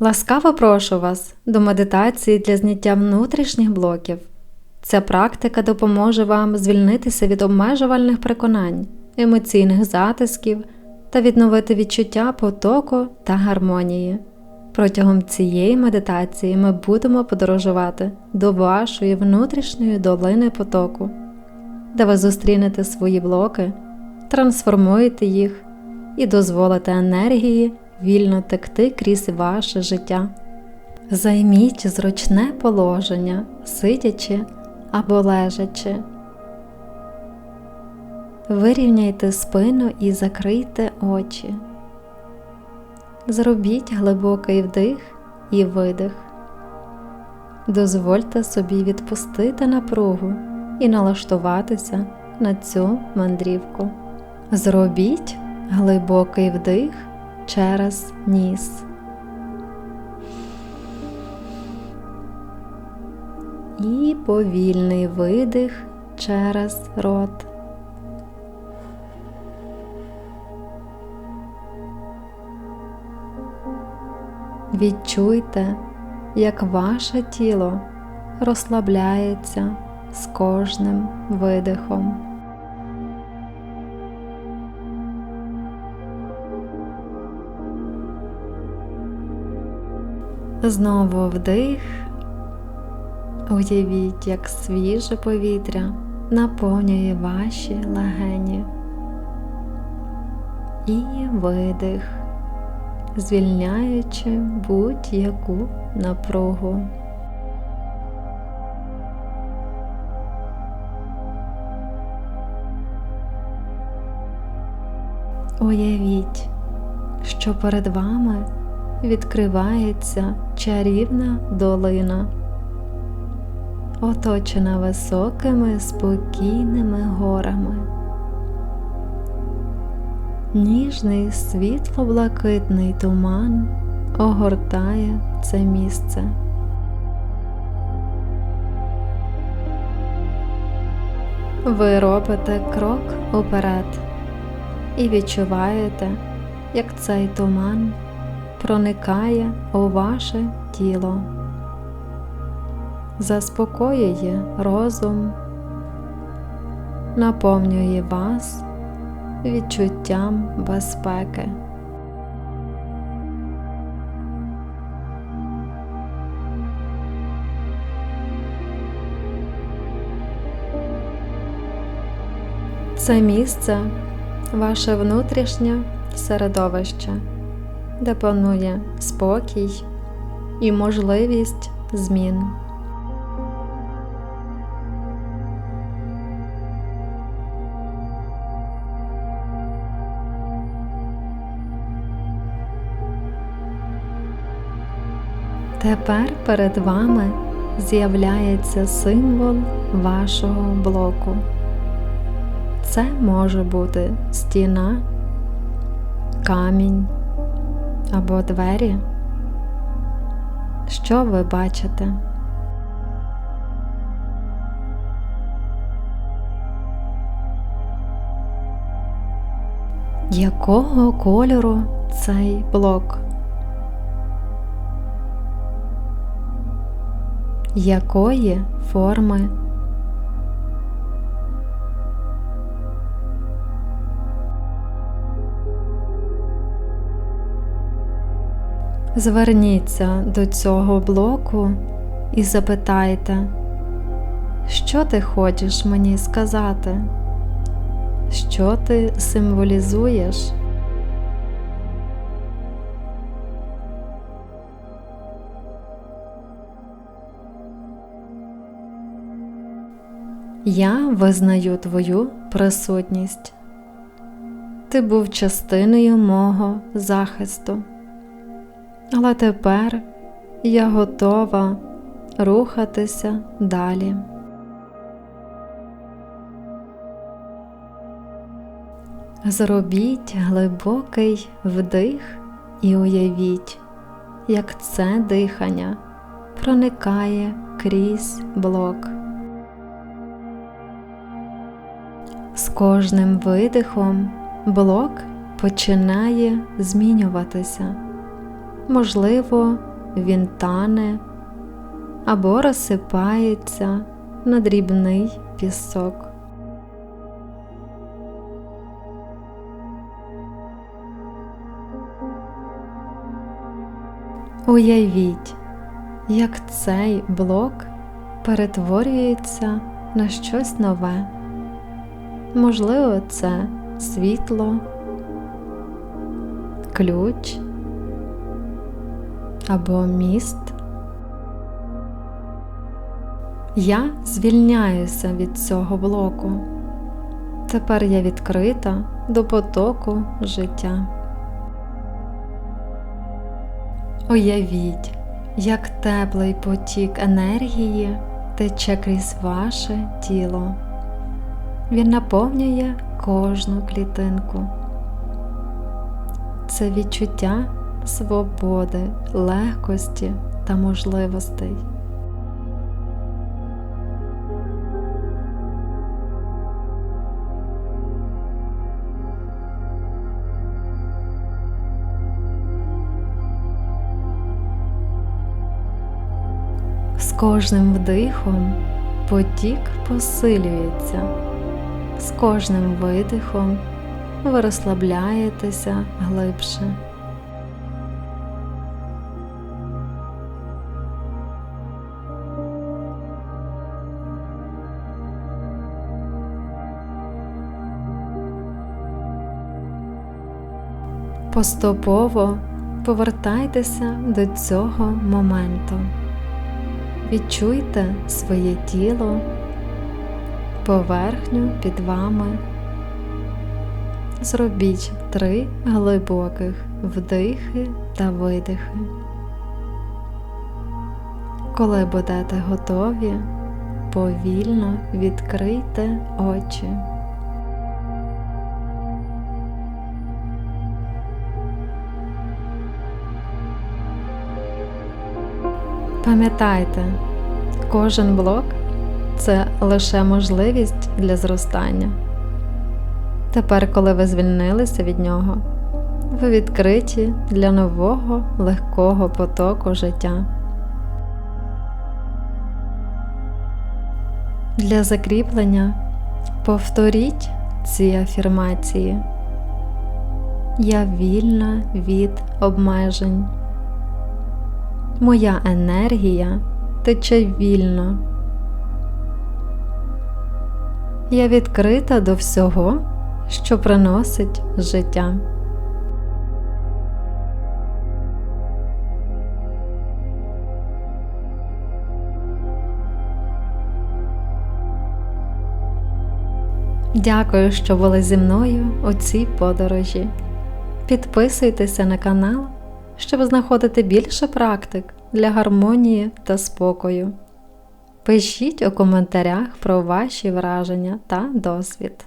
Ласкаво прошу вас до медитації для зняття внутрішніх блоків. Ця практика допоможе вам звільнитися від обмежувальних переконань, емоційних затисків та відновити відчуття потоку та гармонії. Протягом цієї медитації ми будемо подорожувати до вашої внутрішньої долини потоку, де ви зустрінете свої блоки, трансформуєте їх і дозволите енергії вільно текти крізь ваше життя. Займіть зручне положення, сидячи або лежачи. Вирівняйте спину і закрийте очі. Зробіть глибокий вдих і видих. Дозвольте собі відпустити напругу і налаштуватися на цю мандрівку. Зробіть глибокий вдих через ніс. І повільний видих через рот. Відчуйте, як ваше тіло розслабляється з кожним видихом. Знову вдих. Уявіть, як свіже повітря наповнює ваші легені. І видих, звільняючи будь-яку напругу. Уявіть, що перед вами відкривається чарівна долина, оточена високими спокійними горами. Ніжний світло-блакитний туман огортає це місце. Ви робите крок уперед і відчуваєте, як цей туман проникає у ваше тіло, заспокоює розум, наповнює вас відчуттям безпеки. Це місце ваше внутрішнє середовище де панує спокій і можливість змін. Тепер перед вами з'являється символ вашого блоку. Це може бути стіна, камінь або двері? Що ви бачите? Якого кольору цей блок? Якої форми Зверніться до цього блоку і запитайте, що ти хочеш мені сказати? Що ти символізуєш? Я визнаю твою присутність. Ти був частиною мого захисту. Але тепер я готова рухатися далі. Зробіть глибокий вдих і уявіть, як це дихання проникає крізь блок. З кожним видихом блок починає змінюватися Можливо, він тане або розсипається на дрібний пісок. Уявіть, як цей блок перетворюється на щось нове. Можливо, це світло, ключ або міст. Я звільняюся від цього блоку. Тепер я відкрита до потоку життя. Уявіть, як теплий потік енергії тече крізь ваше тіло. Він наповнює кожну клітинку. Це відчуття свободи, легкості та можливостей. З кожним вдихом потік посилюється, з кожним видихом ви розслабляєтеся глибше. Поступово повертайтеся до цього моменту. Відчуйте своє тіло, поверхню під вами. Зробіть три глибоких вдихи та видихи. Коли будете готові, повільно відкрийте очі. Пам'ятайте, кожен блок це лише можливість для зростання. Тепер, коли ви звільнилися від нього, ви відкриті для нового легкого потоку життя. Для закріплення повторіть ці афірмації. Я вільна від обмежень. Моя енергія тече вільно. Я відкрита до всього, що приносить життя. Дякую, що були зі мною у цій подорожі. Підписуйтеся на канал, щоб знаходити більше практик для гармонії та спокою. Пишіть у коментарях про ваші враження та досвід.